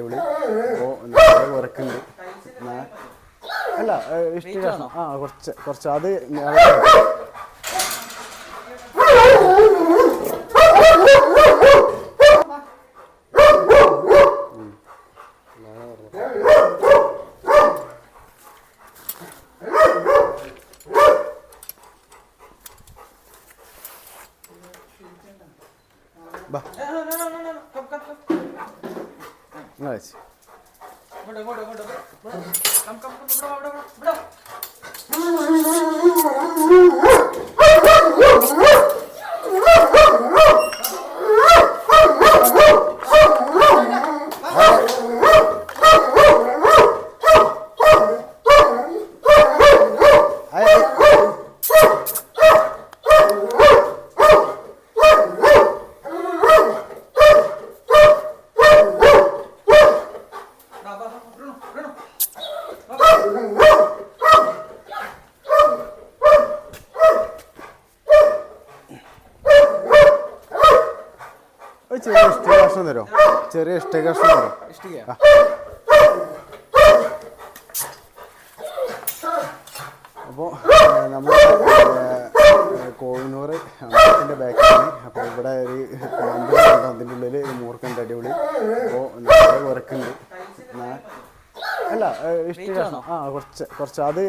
നല്ല അല്ല ഏഹ്, ആ കുറച്ച് കുറച്ച്. അത് ഞാൻ- ബാ ഇങ്ങൾ വെച്ച്. ആയ്, ആയ്. ഒരു ചെറിയ ഇഷ്ടിക കഷ്ണം തരുമോ ചെറിയ ഇഷ്ടിക കഷ്ണം തരുമോ ആ. അപ്പോൾ നമ്മൾ കോവിനൂർ അമ്പലത്തിന്റെ ബാക്കിലാണ്. അപ്പോൾ ഇവിടെ ഒരു അമ്പലമുണ്ട് അതിന്റെ ഉള്ളിൽ മൂർക്കുണ്ട് അടിപൊളി. അപ്പോൾ നല്ല വർക്കുണ്ട് അല്ല ഇഷ്ടിക ആ കുറച്ച് കുറച്ച്. അത്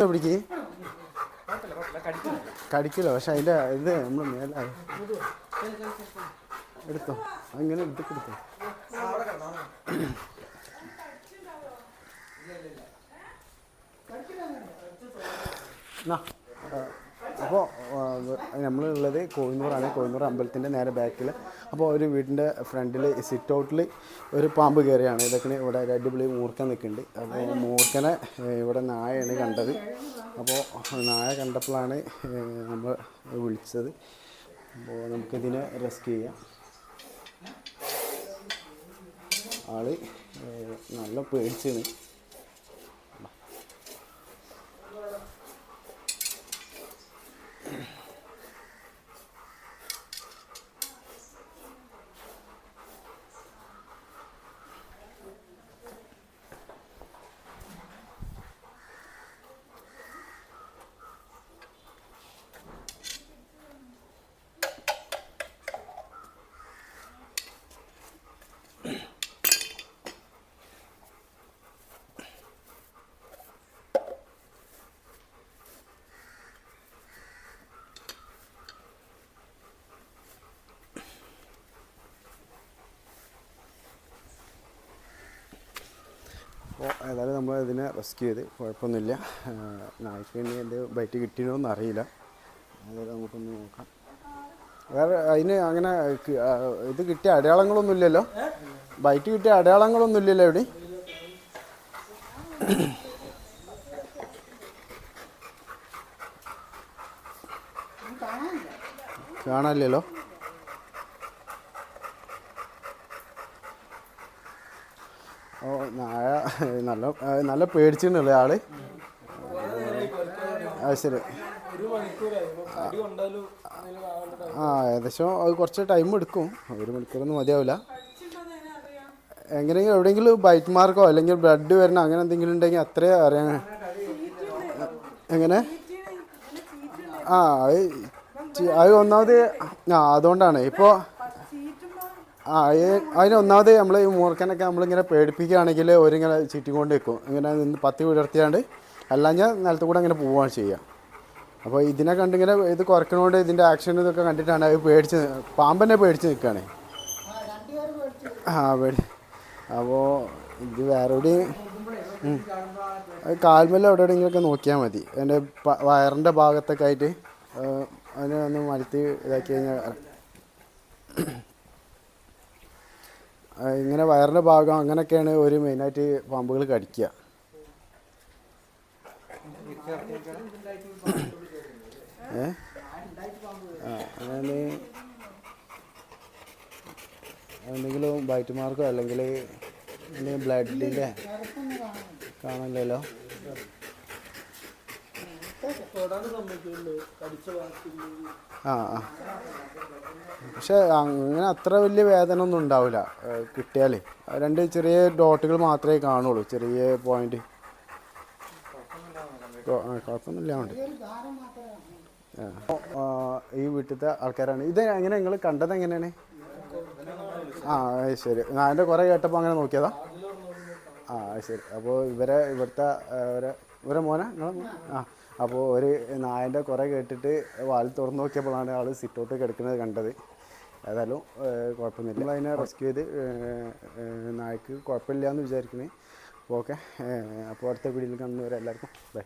പിടിക്ക്? കടിക്കില്ല പക്ഷെ അതിന്റെ ഇത് നമ്മൾ മേലെ എടുത്തോ. അങ്ങനെ എടുത്ത് എടുത്തോ അപ്പോൾ നമ്മളുള്ളത് കോയിന്നൂറാണ് കോയിന്നൂർ അമ്പലത്തിന്റെ നേരെ ബാക്കിൽ അപ്പോൾ ഒരു വീടിന്റെ ഫ്രണ്ടിൽ സിറ്റ് ഔട്ടിൽ ഒരു പാമ്പ് കയറിയാണ്. ഇതൊക്കെ ഇവിടെ ഒരു അടിപൊളി മൂർക്കൻ നിൽക്കുന്നുണ്ട്. അപ്പോൾ മൂർക്കനെ ഇവിടെ നായയാണ് കണ്ടത്. അപ്പോൾ നായ കണ്ടപ്പോഴാണ് നമ്മൾ വിളിച്ചത്. അപ്പോൾ നമുക്കിതിനെ റെസ്ക്യൂ ചെയ്യാം. ആൾ നല്ല പേടിച്ചാണ്. അപ്പോൾ ഏതായാലും നമ്മൾ ഇതിനെ റെസ്ക്യൂ ചെയ്ത് കുഴപ്പമൊന്നുമില്ല. നായ്ക്ക് ഇനി എന്ത് ബൈറ്റ് കിട്ടിയോന്ന് അറിയില്ല അതായത് നമുക്കൊന്ന് നോക്കാം. വേറെ അതിന് അങ്ങനെ ഇത് കിട്ടിയ അടയാളങ്ങളൊന്നും ഇല്ലല്ലോ ബൈറ്റ് കിട്ടിയ അടയാളങ്ങളൊന്നും ഇല്ലല്ലോ എവിടെ കാണാനില്ലല്ലോ നായ നല്ല നല്ല പേടിച്ചിട്ടുണ്ടല്ലേ ആൾ? അത് ശരി. ആ ഏകദേശം അത് കുറച്ച് ടൈം എടുക്കും. ഒരു മണിക്കൂറൊന്നും മതിയാവില്ല. എങ്ങനെയെങ്കിലും എവിടെയെങ്കിലും ബൈറ്റ് മാർക്കോ അല്ലെങ്കിൽ ബ്ലഡ് വരണോ അങ്ങനെ എന്തെങ്കിലും ഉണ്ടെങ്കിൽ അത്രേ അറിയാൻ എങ്ങനെ? ആ അത് ഒന്നാമത് ആ അതുകൊണ്ടാണ്. ഇപ്പോൾ ആ അതിന് ഒന്നാമത് നമ്മൾ ഈ മൂർക്കനൊക്കെ നമ്മളിങ്ങനെ പേടിപ്പിക്കുകയാണെങ്കിൽ ഒരിങ്ങനെ ചുറ്റിക്കൊണ്ട് നിൽക്കും ഇങ്ങനെ നിന്ന് പത്തി വിടർത്തിയാണ്ട് അല്ലാഞ്ഞ നിലത്ത് കൂടെ അങ്ങനെ പോവുകയാണ് ചെയ്യുക. അപ്പോൾ ഇതിനെ കണ്ടിങ്ങനെ ഇത് കുറയ്ക്കണോണ്ട് ഇതിന്റെ ആക്ഷൻ ഇതൊക്കെ കണ്ടിട്ടാണ് അത് പേടിച്ച് പാമ്പന്നെ പേടിച്ച് നിൽക്കുകയാണ് ആ പേടി. അപ്പോൾ ഇത് വേറെ എവിടെയും കാൽമല്ല എവിടെ എവിടെയെങ്കിലൊക്കെ നോക്കിയാൽ മതി. പ- വയറിന്റെ ഭാഗത്തൊക്കെ ആയിട്ട് അതിനെ ഒന്ന് മലത്തി ഇതാക്കി കഴിഞ്ഞാൽ ഇങ്ങനെ വയറിന്റെ ഭാഗം അങ്ങനെയൊക്കെയാണ് ഒരു മെയിനായിട്ട് പാമ്പുകൾ കടിക്കുക. അങ്ങനെ എന്തെങ്കിലും ബൈറ്റ് മാർക്കോ അല്ലെങ്കിൽ ബ്ലഡിന്റെ കാണില്ലല്ലോ ആ പക്ഷെ അങ്ങനെ അത്ര വലിയ വേദന ഒന്നും ഉണ്ടാവില്ല കിട്ടിയാലേ. രണ്ട് ചെറിയ ഡോട്ടുകൾ മാത്രമേ കാണുള്ളൂ ചെറിയ പോയിന്റ്. കുഴപ്പമൊന്നുമില്ലാണ്ട് ഈ വീട്ടിലത്തെ ആൾക്കാരാണ്. ഇത് എങ്ങനെ നിങ്ങൾ കണ്ടത് എങ്ങനെയാണ്? ആ ശരി. ഞാൻ എന്റെ കുറേ കേട്ടപ്പോൾ അങ്ങനെ നോക്കിയതാ. ആ ശരി. അപ്പോൾ ഇവരെ ഇവിടുത്തെ ഇവരെ ഇവരെ മോനെ? നിങ്ങളെ മോനെ? ആ. അപ്പോൾ ഒരു നായന്റെ കുറേ കേട്ടിട്ട് വാൽ തുറന്നു നോക്കിയപ്പോഴാണ് ആൾ സിറ്റൗട്ട് കിടക്കുന്നത് കണ്ടത്. ഏതായാലും കുഴപ്പമൊന്നുമില്ല. നമ്മൾ അതിനെ റെസ്ക്യൂ ചെയ്ത് നായക്ക് കുഴപ്പമില്ല എന്ന് വിചാരിക്കണേ. അപ്പോൾ ഓക്കെ അപ്പോൾ അടുത്ത വീഡിയോയിൽ കാണുന്നവരെല്ലാവർക്കും ബൈ.